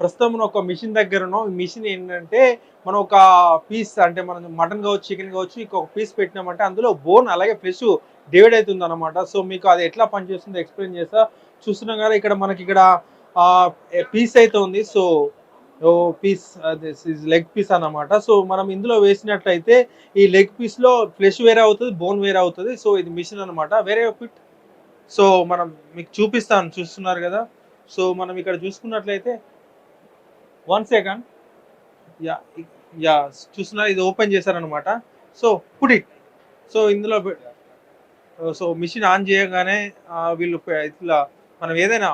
ప్రస్తుతం మనం ఒక మిషన్ దగ్గర ఉన్నాం. ఈ మిషన్ ఏంటంటే మనం ఒక పీస్ అంటే మనం మటన్ కావచ్చు చికెన్ కావచ్చు ఇంకొక పీస్ పెట్టినామంటే అందులో బోన్ అలాగే ఫ్రెష్ డివైడ్ అవుతుంది అనమాట సో మీకు అది ఎట్లా పనిచేస్తుందో ఎక్స్ప్లెయిన్ చేస్తా. చూస్తున్నాం కదా ఇక్కడ మనకి ఇక్కడ పీస్ అయితే ఉంది. సో ఓ పీస్ లెగ్ పీస్ అన్నమాట. సో మనం ఇందులో వేసినట్లయితే ఈ లెగ్ పీస్లో ఫ్లెష్ వేరే అవుతుంది బోన్ వేరే అవుతుంది. సో ఇది మిషన్ అనమాట వేరే ఫిట్ సో మనం మీకు చూపిస్తాను. చూస్తున్నారు కదా? సో మనం ఇక్కడ చూసుకున్నట్లయితే వన్ సెకండ్ యా యా చూస్తున్నారు ఇది ఓపెన్ చేశారనమాట సో పుట్ ఇట్ సో ఇందులో సో మిషన్ ఆన్ చేయగానే వీళ్ళు ఇట్లా మనం ఏదైనా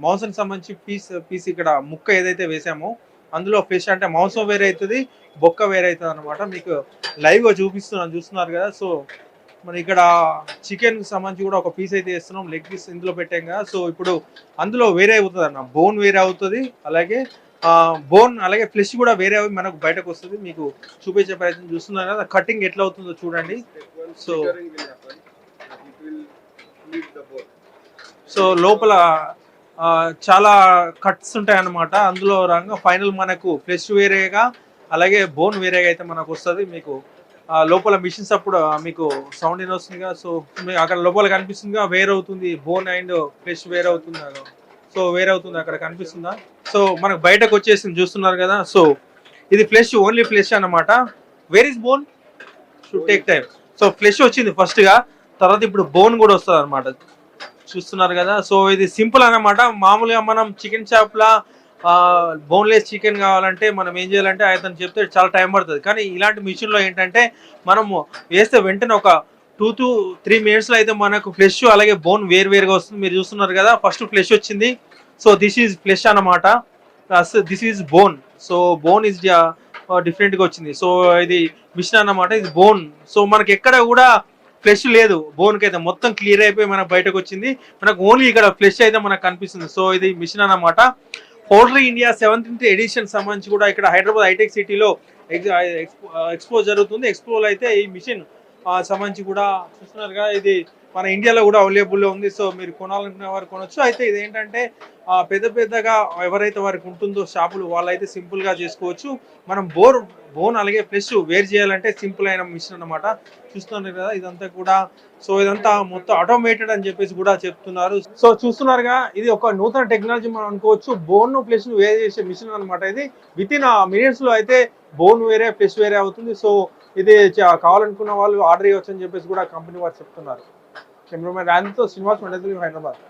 మాంసానికి సంబంధించి పీస్ పీస్ ఇక్కడ ముక్క ఏదైతే వేసామో అందులో ఫిష్ అంటే మాంసం వేరే అవుతుంది బొక్క వేరే అవుతుంది అనమాట మీకు లైవ్గా చూపిస్తున్నాను చూస్తున్నారు కదా. సో మరి ఇక్కడ చికెన్ సంబంధించి కూడా ఒక పీస్ అయితే వేస్తున్నాం. లెగ్ పీస్ ఇందులో పెట్టాం కదా. సో ఇప్పుడు అందులో వేరే అవుతుంది అన్న. బోన్ వేరే అవుతుంది. అలాగే బోన్ అలాగే ఫ్లెష్ కూడా వేరే అవి మనకు బయటకు వస్తుంది. మీకు చూపించే ప్రయత్నం చూస్తున్నారు కదా. కటింగ్ ఎట్లా అవుతుందో చూడండి. సో సో లోపల చాలా కట్స్ ఉంటాయి అన్నమాట అందులో రంగా ఫైనల్ మనకు ఫ్లెష్ వేరేగా అలాగే బోన్ వేరేగా అయితే మనకు వస్తుంది. మీకు లోపల మిషన్స్ అప్పుడు మీకు సౌండ్ ఏం వస్తుంది కదా సో అక్కడ లోపల కనిపిస్తుందిగా వేర్ అవుతుంది బోన్ అండ్ ఫ్లెష్ వేర్ అవుతుంది సో వేరే అవుతుంది అక్కడ కనిపిస్తుందా? సో మనకు బయటకు వచ్చేసింది చూస్తున్నారు కదా? సో ఇది ఫ్లెష్ ఓన్లీ ఫ్లెష్ అన్నమాట. Where is bone should take time so flesh వచ్చింది ఫస్ట్గా తర్వాత ఇప్పుడు బోన్ కూడా వస్తుంది అనమాట చూస్తున్నారు కదా? సో ఇది సింపుల్ అన్నమాట. మామూలుగా మనం చికెన్ షాప్ లా బోన్లెస్ చికెన్ కావాలంటే మనం ఏం చేయాలంటే అతను చెప్తే చాలా టైం పడుతుంది. కానీ ఇలాంటి మిషన్లో ఏంటంటే మనము వేస్తే వెంటనే ఒక టూ టు త్రీ మినిట్స్లో అయితే మనకు ఫ్లెష్ అలాగే బోన్ వేరు వేరుగా వస్తుంది. మీరు చూస్తున్నారు కదా ఫస్ట్ ఫ్లెష్ వచ్చింది. సో దిస్ ఈజ్ ఫ్లెష్ అన్నమాట. Plus this is bone so bone is డిఫరెంట్గా వచ్చింది. సో ఇది మిషన్ అన్నమాట. ఇది బోన్ సో మనకి ఎక్కడ కూడా ఫ్లెష్ లేదు. బోన్కి అయితే మొత్తం క్లియర్ అయిపోయి మనకు బయటకు వచ్చింది. మనకు ఓన్లీ ఇక్కడ ఫ్లెష్ అయితే మనకు కనిపిస్తుంది. సో ఇది మిషన్ అన్నమాట. పౌల్ట్రీ ఇండియా సెవెంత్ ఎడిషన్ సంబంధించి కూడా ఇక్కడ హైదరాబాద్ హైటెక్ సిటీలో ఎక్స్పో జరుగుతుంది. ఎక్స్పోలో అయితే ఈ మిషన్ సంబంధించి కూడా చూస్తున్నారుగా ఇది మన ఇండియాలో కూడా అవైలబుల్లో ఉంది. సో మీరు కొనాలనుకునే వారు కొనొచ్చు. అయితే ఇదేంటంటే పెద్ద పెద్దగా ఎవరైతే వారికి ఉంటుందో షాపులు వాళ్ళైతే సింపుల్గా చేసుకోవచ్చు. మనం బోర్ బోన్ అలాగే ప్లస్ వేరు చేయాలంటే సింపుల్ అయిన మిషన్ అన్నమాట. చూస్తున్నారు కదా ఇదంతా కూడా. సో ఇదంతా మొత్తం ఆటోమేటెడ్ అని చెప్పేసి కూడా చెప్తున్నారు. సో చూస్తున్నారుగా ఇది ఒక నూతన టెక్నాలజీ మనం అనుకోవచ్చు. బోన్ ఫ్లెష్ వేర్ చేసే మిషన్ అన్నమాట ఇది. విత్ ఇన్ మినిట్స్లో అయితే బోన్ వేరే ఫ్లెష్ వేరే అవుతుంది. సో ఇది కావాలనుకున్న వాళ్ళు ఆర్డర్ ఇవ్వచ్చు అని చెప్పేసి కూడా కంపెనీ వారు చెప్తున్నారు. కెమెరామెన్ రాంతో శ్రీనివాస్ మండలి హైదరాబాద్.